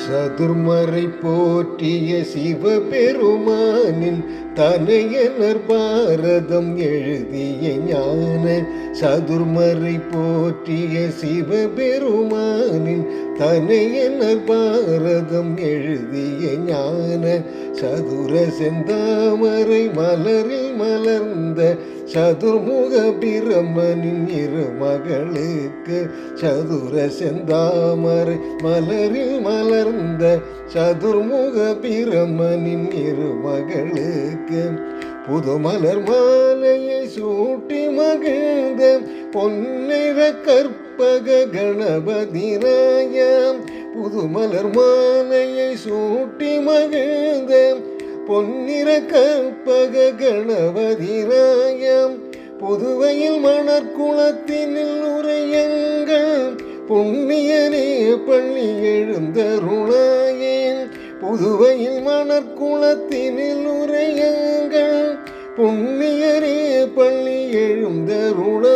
சதுர்மறை போற்றிய சிவபெருமானின் தனையனர் பாரதம் எழுதிய ஞான சதுர்மறை போற்றிய சிவபெருமானின் தனையனர் பாரதம் எழுதிய ஞான சதுர செந்தாமரை மலரில் மலர்ந்த சதுர்முக பிரமனின் இரு மகளுக்கு சதுர செந்தாமரை மலரில் மலர்ந்த சதுர்முக பிரமனின் இரு மகளுக்கு புது மலர் மாலையை சூட்டி மகிழ்ந்த பொன்னிற கற்பக கணபதி ராயம் புதுமலர் மாலையை சூட்டி மகிழ்ந்த பொன்னிற கற்பக கணபதி ராயம். புதுவையில் மணற்குளத்தினில் உரையங்கள் புண்ணியனே பள்ளி எழுந்தருளாயேன். புதுவையில் மணற்குளத்தினில் உரையங்கள் புண்ணியரே பள்ளி எழுந்தருளாயே